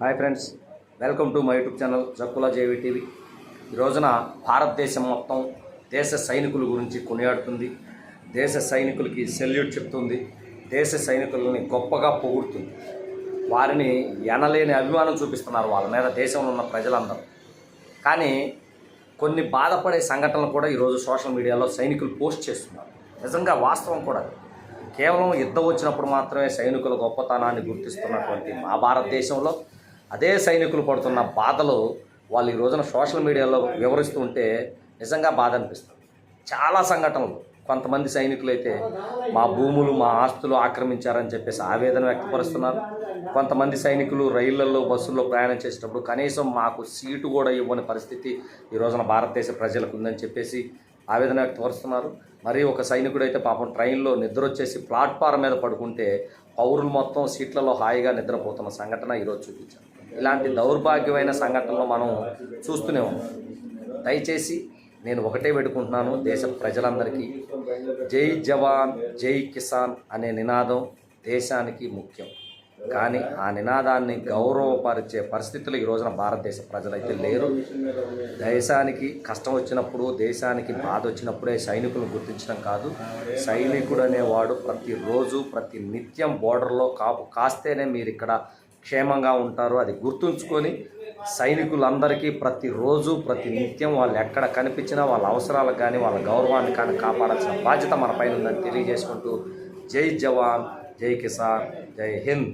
Hi friends welcome to my YouTube channel Jakkula JV TV. ఈ రోజున భారతదేశం మొత్తం దేశ సైనికుల గురించి కొనియాడుతుంది. దేశ సైనికులకి సెల్యూట్ చెప్తుంది. దేశ సైనికులని గొప్పగా పొగుడుతుంది. వారిని ఎనలేని అభిమానం చూపిస్తున్నారు వాళ్ళ మీద దేశంలో ఉన్న ప్రజలందరూ. కానీ కొన్ని బాధపడే సంఘటనలు కూడా ఈరోజు సోషల్ మీడియాలో సైనికులు పోస్ట్ చేస్తున్నారు. నిజంగా వాస్తవం కూడా కేవలం యుద్ధం వచ్చినప్పుడు మాత్రమే సైనికుల గొప్పతనాన్ని గుర్తిస్తున్నటువంటి మా భారతదేశంలో అదే సైనికులు పడుతున్న బాధలు వాళ్ళు ఈ రోజున సోషల్ మీడియాలో వివరిస్తూ ఉంటే నిజంగా బాధ అనిపిస్తుంది. చాలా సంఘటనలు. కొంతమంది సైనికులు అయితే మా భూములు మా ఆస్తులు ఆక్రమించారని చెప్పేసి ఆవేదన వ్యక్తపరుస్తున్నారు. కొంతమంది సైనికులు రైళ్ళలో బస్సుల్లో ప్రయాణం చేసేటప్పుడు కనీసం మాకు సీటు కూడా ఇవ్వని పరిస్థితి ఈ రోజున భారతదేశ ప్రజలకు ఉందని చెప్పేసి ఆవేదన వ్యక్తపరుస్తున్నారు. మరి ఒక సైనికుడు అయితే పాపం ట్రైన్లో నిద్ర వచ్చేసి ప్లాట్ఫారం మీద పడుకుంటే పౌరులు మొత్తం సీట్లలో హాయిగా నిద్రపోతున్న సంఘటన ఈరోజు చూపించారు. ఇలాంటి దౌర్భాగ్యమైన సంఘటనలు మనం చూస్తూనే ఉన్నాం. దయచేసి నేను ఒకటే పెట్టుకుంటున్నాను దేశ ప్రజలందరికీ. జై జవాన్ జై కిసాన్ అనే నినాదం దేశానికి ముఖ్యం. కానీ ఆ నినాదాన్ని గౌరవపరిచే పరిస్థితులు ఈ రోజున భారతదేశ ప్రజలైతే లేరు. దేశానికి కష్టం వచ్చినప్పుడు దేశానికి బాధ వచ్చినప్పుడే సైనికులను గుర్తించడం కాదు. సైనికుడు అనేవాడు ప్రతిరోజు ప్రతి నిత్యం బోర్డర్లో కాపు కాస్తేనే మీరు ఇక్కడ క్షేమంగా ఉంటారు అది గుర్తుంచుకొని సైనికులందరికీ ప్రతిరోజు ప్రతి నిత్యం వాళ్ళు ఎక్కడ కనిపించినా వాళ్ళ అవసరాలకు కానీ వాళ్ళ గౌరవాన్ని కానీ కాపాడాల్సిన బాధ్యత మన పైన ఉందని తెలియజేసుకుంటూ జై జవాన్ జై కిసాన్ జై హింద్.